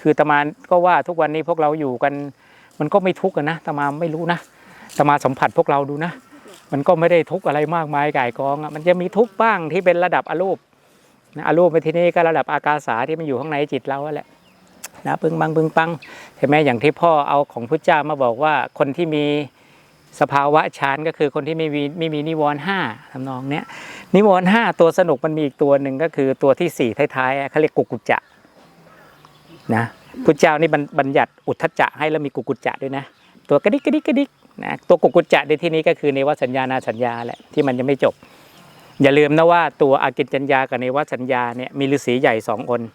คือตมาก็ว่าทุกวันนี้พวกเราอยู่กัน มันก็ไม่ทุกข์กันนะตมาไม่รู้นะตมาสัมผัสพวกเราดูนะ มันก็ไม่ได้ทุกข์อะไรมากมายก่ายกองอะมันจะมีทุกข์บ้างที่เป็นระดับอรูปนะอรูปในที่นี้ก็ระดับอากาสาที่มันอยู่ข้างในจิตเราแหละนะปึ้งบังปึ้งปังใช่ไหมอย่างที่พ่อเอาของพุทธเจ้ามาบอกว่าคนที่มีสภาวะฌานก็คือคนที่ไม่มีไม่มีนิวรณ์ห้าทำนองเนี้ยนิวรณ์ห้าตัวสนุกมันมีอีกตัวหนึ่งก็คือตัวที่สี่ท้ายๆเขาเรียกกุกุจจะ นะพุทธเจ้านี่บัญบัญญัติอุทธัจจะให้แล้วมีกุกุจจะด้วยนะ ตัวกระดิกกระดิกกระดิกนะตัวกุกุจจะในที่นี้ก็คือในวสัญญานาสัญญาแหละที่มันยังไม่จบ อย่าลืมนะว่าตัวอากินจัญญากับในวสัญญาเนี่ยมีฤาษีใหญ่สององค์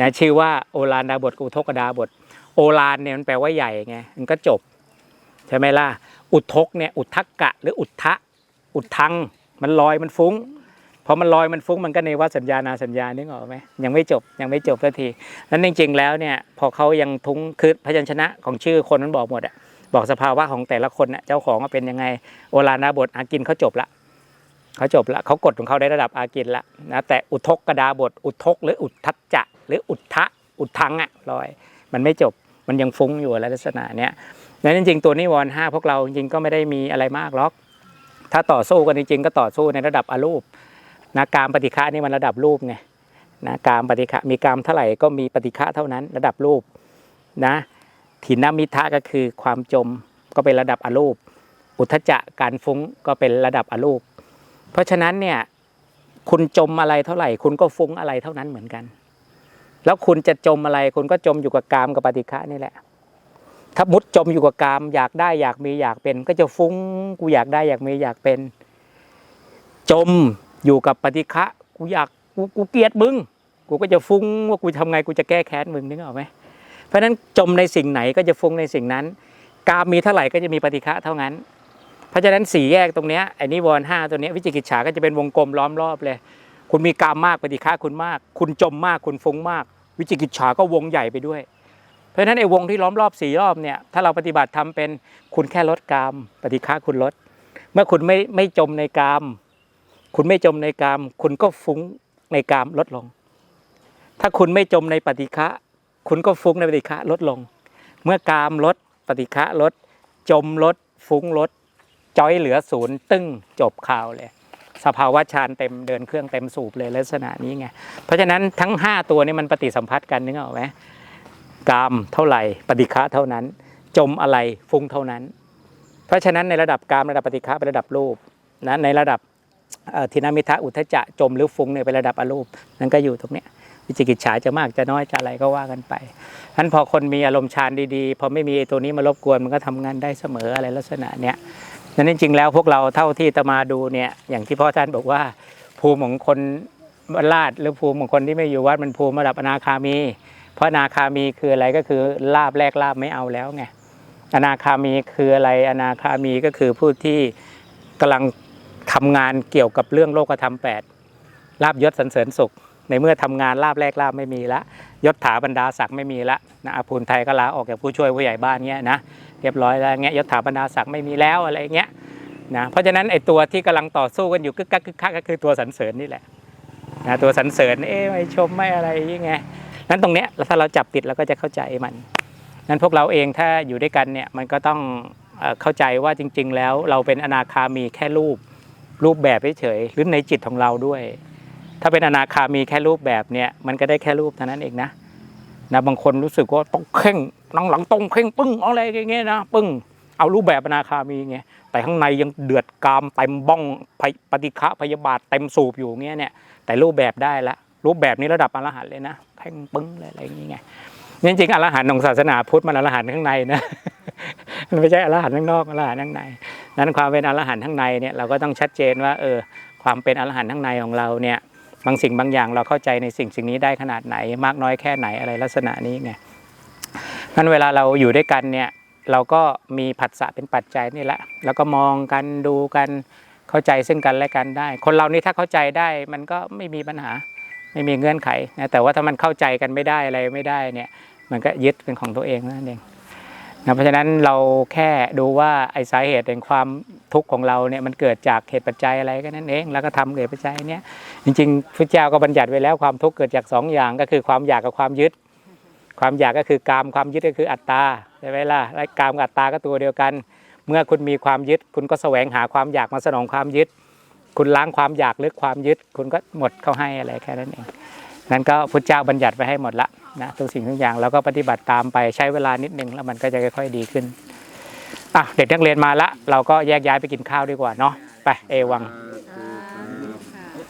นะชื่อว่าโอลานดาบทกุทกดาบท โอลานเนี่ยมันแปลว่าใหญ่ไงมันก็จบใช่ไหมล่ะอุทกเนี่ยอุทกกะ หรืออุทะอุทังมันลอยมันฟุ้ง พอมันลอยมันฟุ้งมันก็ในว่าสัญญานาสัญญานึกออกไหมยังไม่จบยังไม่จบสักทีนั้นจริง ๆ แล้วเนี่ยพอเขายังทุ้งคือพยัญชนะของชื่อคนนั้นบอกหมดอะบอกสภาวะของแต่ละคนน่ะเจ้าของเป็นยังไงโอลานาบทอากินเขาจบละเขาจบละเขากดของเขาได้ระดับอากินละนะแต่อุทกกระดาบท อุทกหรืออุทธัจจะ หรืออุทธะอุทธังอะลอย มันไม่จบมันยังฟุ้งอยู่อะไรลักษณะเนี้ยนั้นจริงๆตัวนิวรณ์ห้าพวกเราจริงๆก็ไม่ได้มีอะไรมากหรอก ถ้าต่อสู้กันจริงๆก็ต่อสู้ในระดับอรูป นะกามปฏิฆะนี่มันระดับรูปไงนะกามปฏิฆะมีกามเท่าไหร่ก็มีปฏิฆะเท่านั้น ระดับรูปนะถินมิทะก็คือความจมก็เป็นระดับอรูป อุทจจะการฟุ้งก็เป็นระดับอรูป เพราะฉะนั้นเนี่ยคุณจมอะไรเท่าไหร่ คุณก็ฟุ้งอะไรเท่านั้นเหมือนกัน แล้วคุณจะจมอะไร คุณก็จมอยู่กับกามกับปฏิฆะนี่แหละ ถ้ามุดจมอยู่กับกาม อยากได้อยากมีอยากเป็น ก็จะฟุ้งกูอยากได้อยากมีอยากเป็น จม อยู่กับปฏิฆะกูอยากกูกูเกลียดมึง กูก็จะฟุ้งว่ากูทำไงกูจะแก้แค้นมึงนึกออกไหมเพราะฉะนั้นจมในสิ่งไหนก็จะฟุ้งในสิ่งนั้น กามมีเท่าไหร่ก็จะมีปฏิฆะเท่านั้น เพราะฉะนั้นสี่แยกตรงเนี้ยไอ้นิวรณ์ห้าตัวเนี้ยวิจิกิจฉาก็จะเป็นวงกลมล้อมรอบเลย คุณมีกามมากปฏิฆะคุณมาก คุณจมมากคุณฟุ้งมาก วิจิกิจฉาก็วงใหญ่ไปด้วยเพราะฉะนั้นไอ้วงที่ล้อมรอบสี่รอบเนี่ยถ้าเราปฏิบัติทำเป็นคุณแค่ลดกาม ปฏิฆะคุณลด เมื่อคุณไม่ไม่จมในกาม คุณไม่จมในกาม คุณก็ฟุ้งในกามลดลง ถ้าคุณไม่จมในปฏิฆะคุณก็ฟุ้งในปฏิฆะลดลง เมื่อกามลดปฏิฆะลด จมลด ฟุ้งลดจอยเหลือศูนย์ตึ้งจบข่าวเลย สภาวะฌานเต็มเดินเครื่องเต็มสูบเลยลักษณะนี้ไงเพราะฉะนั้นทั้ง 5 ตัวนี้มันปฏิสัมพัทธ์กันนึกออกไหมกามเท่าไหร่ปฏิฆะเท่านั้น จมอะไรฟุ้งเท่านั้น เพราะฉะนั้นในระดับกามระดับปฏิฆะเป็นระดับรูปนะในระดับ ทินามิทะอุทจะจมหรือฟุ้งเนี่ยเป็นระดับอรูปนั่นก็อยู่ตรงเนี้ยวิจิกิจฉาจะมากจะน้อยจะอะไรก็ว่ากันไปฉะนั้นพอคนมีอารมณ์ฌานดีๆ พอไม่มีตัวนี้มารบกวนมันก็ทำงานได้เสมออะไรลักษณะเนี้ยนั้นจริงๆแล้วพวกเราเท่าที่ตมาดูเนี่ยอย่างที่พ่อท่านบอกว่า ภูมิของคนลาดหรือภูมิของคนที่ไม่อยู่วัดมันภูมิระดับอนาคามี เพราะอนาคามีคืออะไรก็คือลาบแรกลาบไม่เอาแล้วไงอนาคามีคืออะไรอนาคามีก็คือผู้ที่กำลัง ทำงานเกี่ยวกับเรื่องโลกธรรมแปดลาบยศสรรเสริญสุข ในเมื่อทำงานลาบแรกลาบไม่มีละยศถาบรรดาศักดิ์ไม่มีละนะอาภูนไทยก็ลาออกจากผู้ช่วยผู้ใหญ่บ้านเงี้ยนะเรียบร้อยแล้วเงี้ยยศถาบรรดาศักดิ์ไม่มีแล้วอะไรเงี้ยนะเพราะฉะนั้นไอตัวที่กำลังต่อสู้กันอยู่กึกกักกึกคักก็คือตัวสรรเสริญนี่แหละนะตัวสรรเสริญเอ๊ะไม่ชมไม่อะไรยังไงนั้นตรงเนี้ยถ้าเราจับติดเราก็จะเข้าใจมันนั้นพวกเราเองถ้าอยู่ด้วยกันเนี่ยมันก็ต้องเอ่อเข้าใจว่าจริง ๆ แล้วเราเป็นอนาคามีแค่รูป รูปแบบเฉยๆหรือในจิตของเราด้วย ถ้าเป็นอนาคามีแค่รูปแบบเนี่ยมันก็ได้แค่รูปเท่านั้นเองนะนะบางคนรู้สึกว่าต้องเข่งนังหลังต้องเข่งปึ้งอะไรอย่างเงี้ยนะปึ้งเอารูปแบบอนาคามีไงแต่ข้างในยังเดือดกามเต็มบ้องปฏิฆะพยาบาทเต็มสูบอยู่เงี้ยเนี่ยแต่รูปแบบได้ละรูปแบบนี้ระดับอรหันต์เลยนะเข่งปึ้งอะไรอย่างเงี้ยจริงๆอรหันต์ของศาสนาพุทธมันอรหันต์ข้างในนะมันไม่ใช่อรหันต์ข้างนอกอรหันต์ข้างใน นั้นความเป็นอรหันต์ข้างในเนี่ยเราก็ต้องชัดเจนว่าเออความเป็นอรหันต์ข้างในของเราเนี่ยบางสิ่งบางอย่างเราเข้าใจในสิ่งสิ่งนี้ได้ขนาดไหน มากน้อยแค่ไหนอะไรลักษณะนี้ไงนั้นเวลาเราอยู่ด้วยกันเนี่ยเราก็มีผัสสะเป็นปัจจัยนี่แหละ แล้วก็มองกันดูกันเข้าใจซึ่งกันและกันได้ คนเรานี่ถ้าเข้าใจได้มันก็ไม่มีปัญหาไม่มีเงื่อนไขนะแต่ว่าถ้ามันเข้าใจกันไม่ได้อะไรไม่ได้เนี่ยมันก็ยึดเป็นของตัวเองนั่นเอง นะเพราะฉะนั้นเราแค่ดูว่าไอ้สาเหตุแห่งความทุกข์ของเราเนี่ยมันเกิดจากเหตุปัจจัยอะไรก็นั่นเอง แล้วก็ทำเกิดปัจจัยเนี้ยจริงๆพระเจ้าก็บัญญัติไว้แล้วความทุกข์เกิดจากสองอย่างก็คือความอยากกับความยึด ความอยากก็คือกามความยึดก็คืออัตตาใช่ไหมล่ะและกามกับอัตตาก็ตัวเดียวกัน เมื่อคุณมีความยึด คุณก็แสวงหาความอยากมาสนองความยึด คุณล้างความอยากหรือความยึด คุณก็หมดเข้าให้อะไรแค่นั้นเองนั้นก็พุทธเจ้าบัญญัติไว้ให้หมดละ นะทุกสิ่งทุกอย่างแล้วก็ปฏิบัติตามไปใช้เวลานิดนึงแล้วมันก็จะค่อยๆดีขึ้นอะเด็กนักเรียนมาละ เราก็แยกย้ายไปกินข้าวดีกว่าเนาะไปเอวัง